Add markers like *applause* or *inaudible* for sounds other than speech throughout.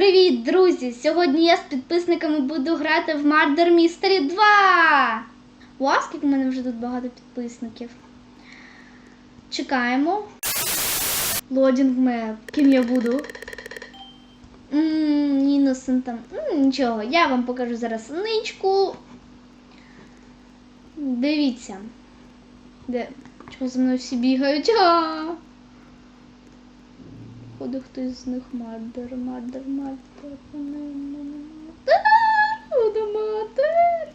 Привіт, друзі! Сьогодні я з підписниками буду грати в Murder Mystery 2! Вау, скільки в мене вже тут багато підписників. Чекаємо. Лодінг меп. Ким я буду? Ммм, іносентом. Нічого, я вам покажу зараз ничку. Дивіться. Де? Чого за мною всі бігають? Походу хтось з них мардер, мардер, мардер. Мардер.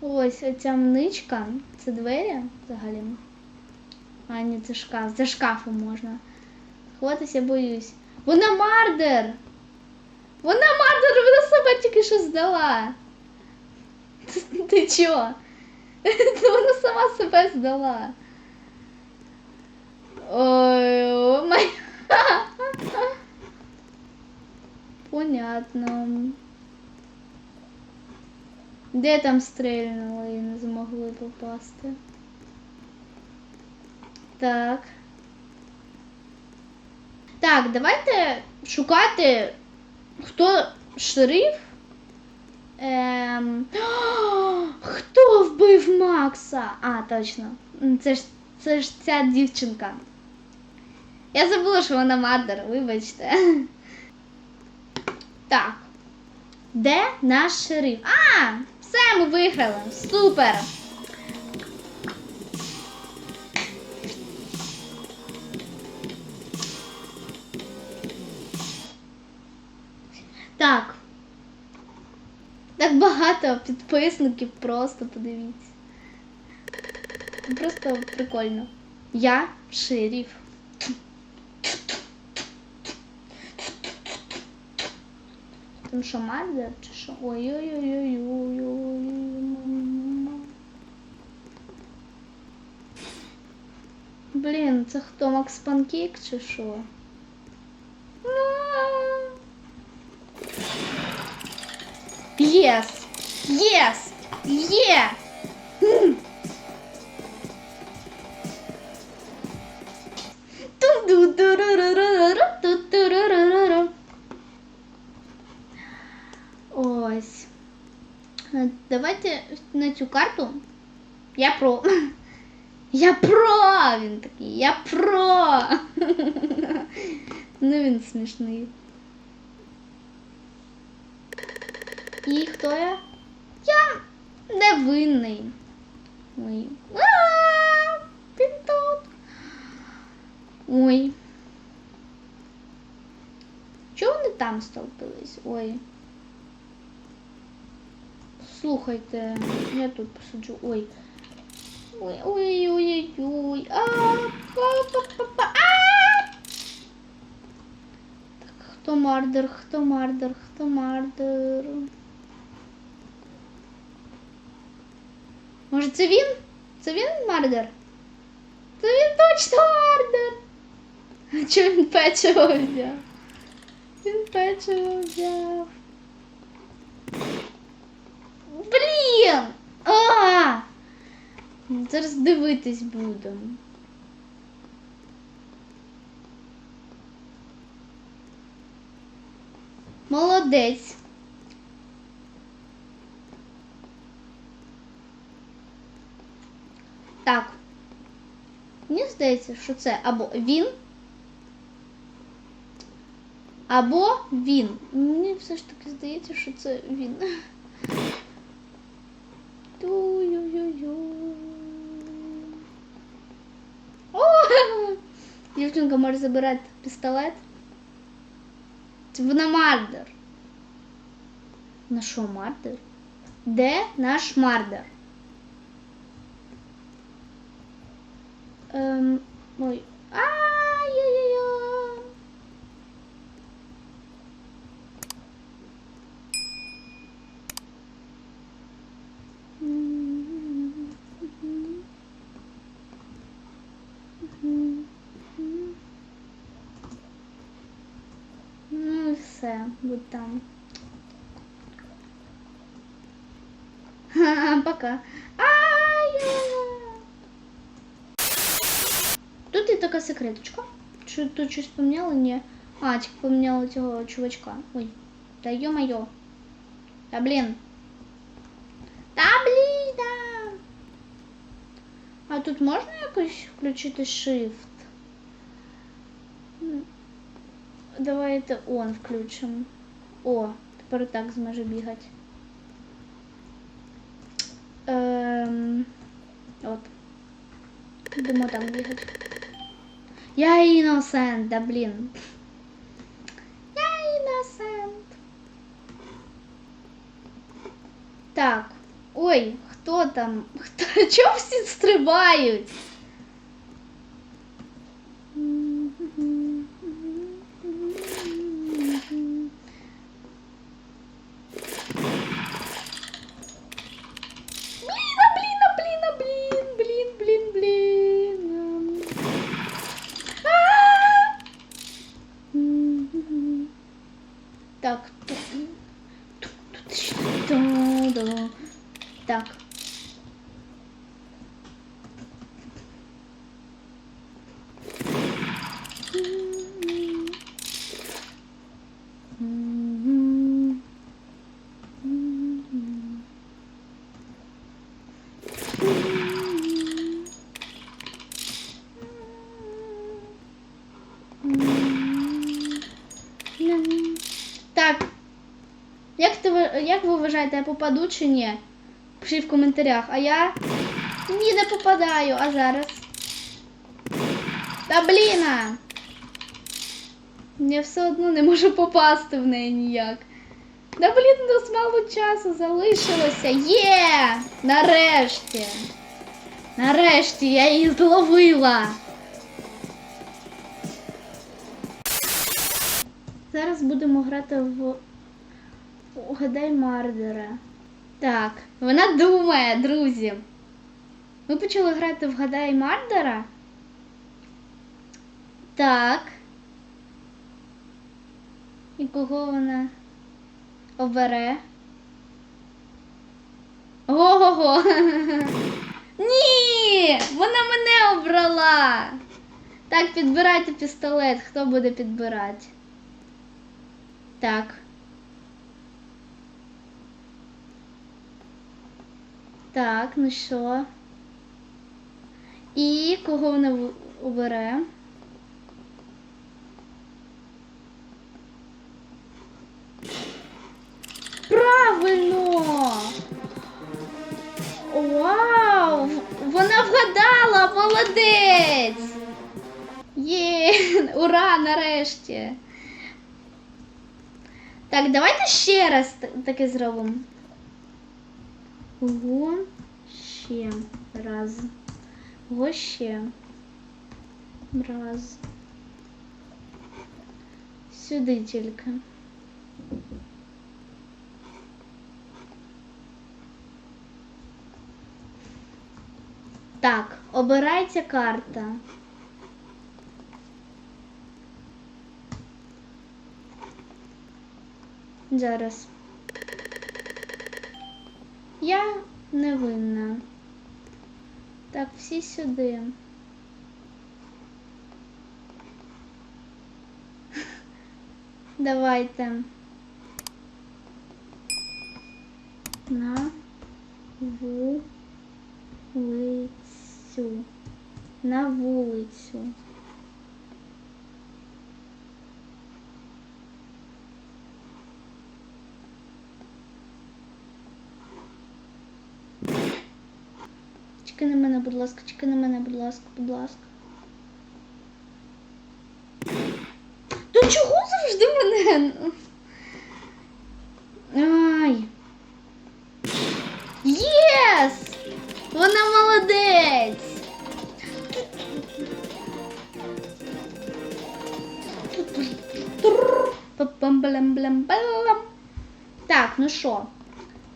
Ось оця мничка. Це двері взагалі. А, ні, це шкаф. За шкафом можна. Ховатися я боюсь. Вона мардер! Вона мардер, вона себе тільки що здала. Ти чого? *laughs* Вона сама себе здала. Ой, о май. Понятно. Де там стрельнули і не змогли попасти? Так. Так, давайте шукати, хто шериф. Ем... *gasps* Хто вбив Макса? А, точно. Це ж, це ж ця дівчинка. Я забула, що вона мадер, вибачте. Так. Де наш шериф? А! Все, ми виграли. Супер! Так. Так багато підписників, просто подивіться. Просто прикольно. Я шериф. Там що мардер чи що? Ой-ой-ой-ой-ой-ой. Блін, це хто Макс Панкейк чи що? Єс! Єс! Є! Давайте на цю карту. Я про. *laughs* Я про! Він такий. Я про! *laughs* Ну він смішний. І хто я? Я невинний. Ой. А, Він тут. Ой. Чого вони там столпились? Ой. Слухайте, я тут посиджу. Ой. Ой, ой, ой, ой, ой. А, па-па-па-па. А! Так, хто мардер, хто мардер, хто мардер? Може це він? Це він мардер? Це він точно мардер. А чого він печиво взяв? Він печиво взяв. Блін! А! Зараз дивитись буду. Молодець. Так. Мені здається, що це або він, або він. Мені все ж таки здається, що це він. *laughs* Ту-ю-ю-ю. Дівчинка може забирати пістолет. Вона мардер. На що мардер? Де наш мардер? Ем, ой. Ай-яй-яй. Ну і все, будь там. Ха-ха, *laughs* Пока. Ай-яй-яй. Тут є така секреточка. Чи тут щось поміняли? Ні. А, тільки поміняли цього чувачка. Ой. Та йо-моє. Та блін. Та блін. да. А тут можна якось включити shift? Давайте он включимо. О, тепер так зможе бігати. Ем, от. Будемо так бігати. Я іносент, да блін. Я іносент. Так. Ой, хто там? *laughs* Хто? Чого всі стрибають? Так, тут, тут, так. Так. Як, ти, як ви вважаєте, я попаду чи ні? Пишіть в коментарях. А я ні, не попадаю, а зараз. Та бліна! Я все одно не можу попасти в неї ніяк. Да блін, у нас мало часу залишилося. Є! Нарешті! Нарешті я її зловила. Зараз будемо грати в Угадай Мардера. Так, вона думає, друзі. Ми почали грати в Гадай Мардера. Так. І кого вона обере? Ого-го! *laughs* Ні! Вона мене обрала! Так, підбирайте пістолет. Хто буде підбирати? Так. Так, ну що? І кого вона обере? Правильно! Вау! Вона вгадала! Молодець! Є! Ура! Нарешті! Так, давайте ще раз таке зробимо. Ого, ще раз. Ого, ще. Раз. Сюди тільки. Так, обирається карта. Зараз. Я невинна. Так, всі сюди. Давайте. На вулицю. На вулицю. Чекай на мене, будь ласка, чекай на мене, будь ласка, будь ласка. То чого завжди мене? Ай. Єс! Вона молодець! Так, ну що?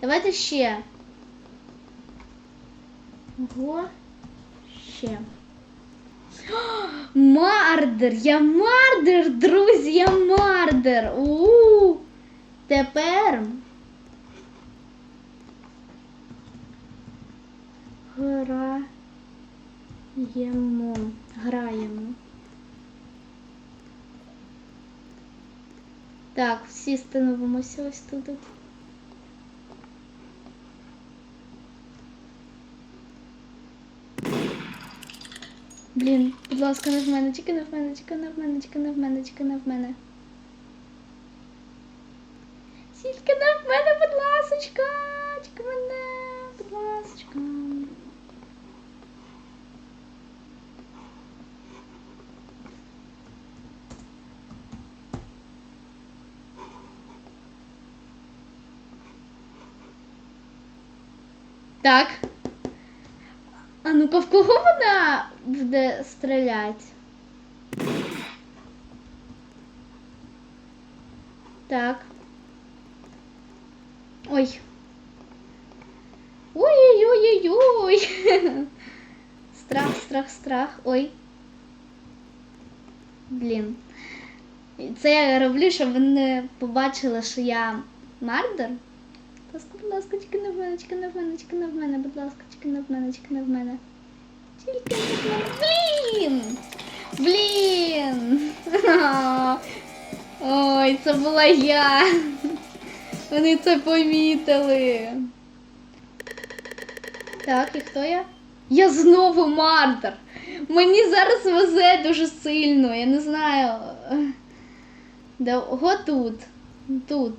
Давайте ще. Ще. *gasps* Мардер! Я мардер, друзі, я мардер. У. Тепер. Граємо. Граємо. Так, всі становимося ось тут. Блін, будь ласка, не в мене, тільки не в мене, тільки не в мене, тільки не в мене, тільки не в мене. Тільки не в мене, будь ласочка, тільки мене, будь ласочка. Так. А ну-ка, в кого вона буде стріляти? Так. Ой. Ой-ой-ой-ой-ой. Страх, страх, страх. Ой. Блін. Це я роблю, щоб вони побачили, що я мардер. Будь будь ласка, тільки не мене, не в мене, не в мене, будь ласка, не в мене, не в мене. Блін! Блін! *laughs* Ой, це була я. Вони це помітили. Так, і хто я? Я знову мардер. Мені зараз везе дуже сильно, я не знаю. Де, ого тут. Тут.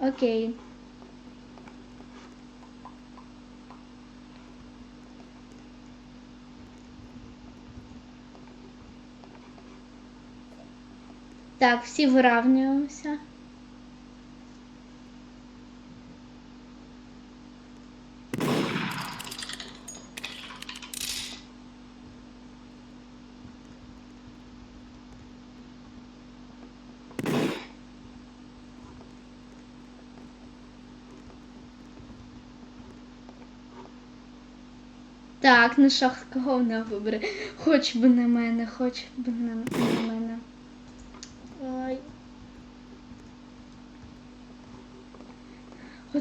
Окей. Так, всі виравнюємося. Так, на шах кого вона вибере. Хоч би на мене, хоч би на мене. Ой.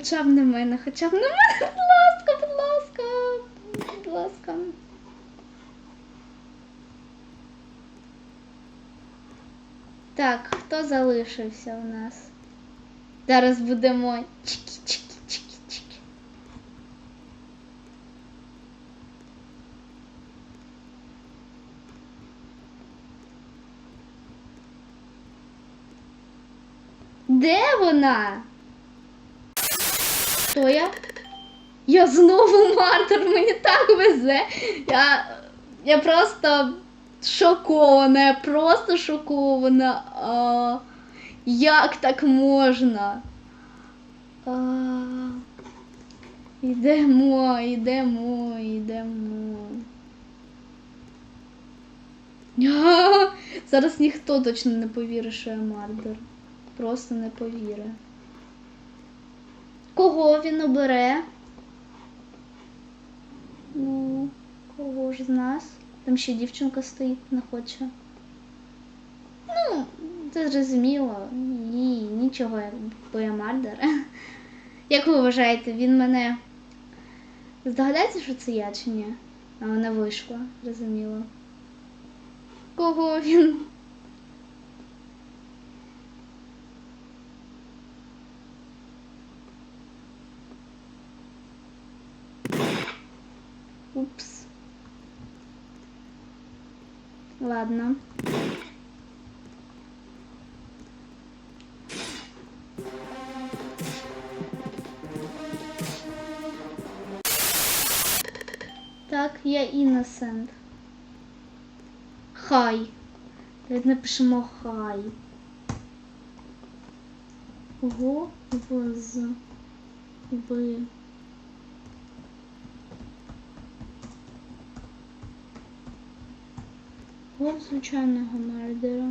Хоча б на мене, хоча б на мене, будь ласка, будь ласка, будь ласка. Так, хто залишився у нас? Зараз будемо чики-чики-чики-чики. Де вона? Хто я? Я знову мартер, мені так везе. Я, я просто шокована, я просто шокована. А, як так можна? А, йдемо, йдемо, йдемо. Зараз ніхто точно не повірить, що я мардер. Просто не повірить. Кого він обере? Ну, кого ж з нас? Там ще дівчинка стоїть, не хоче. Ну, це зрозуміло. Ні, нічого, я мардер. *laughs* Як ви вважаєте, він мене здогадається, що це я чи ні? А вона вийшла, зрозуміло. Кого він? Ладно. Так, я innocent. Хай. Давайте напишемо хай. Ого, воз. Ви. От звичайного мардера.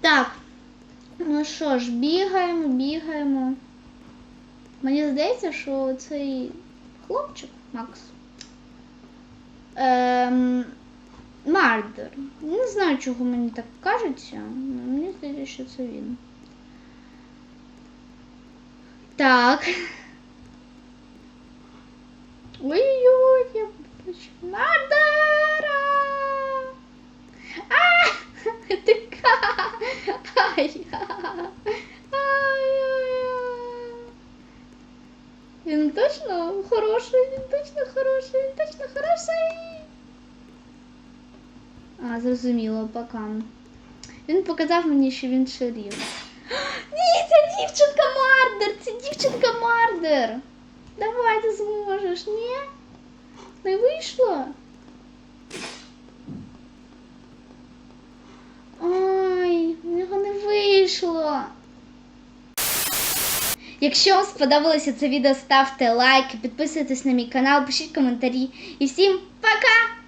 Так, ну що ж, бігаємо, бігаємо. Мені здається, що цей хлопчик Макс. Ем, Мардер. Не знаю, чого мені так кажеться, але мені здається, що це він. Так. Ой-ой, я бачу. Мардера! А! Така! Ай! Він точно хороший, він точно хороший, він точно хороший. А, зрозуміло, пока. Він показав мені, що він шериф. *gasps* Ні, це дівчинка Мардер! Це дівчинка Мардер! Давай ти зможеш, ні? Не вийшло? Ой, в нього не вийшло. Якщо вам сподобалося це відео, ставте лайк, підписуйтесь на мій канал, пишіть коментарі. І всім пока!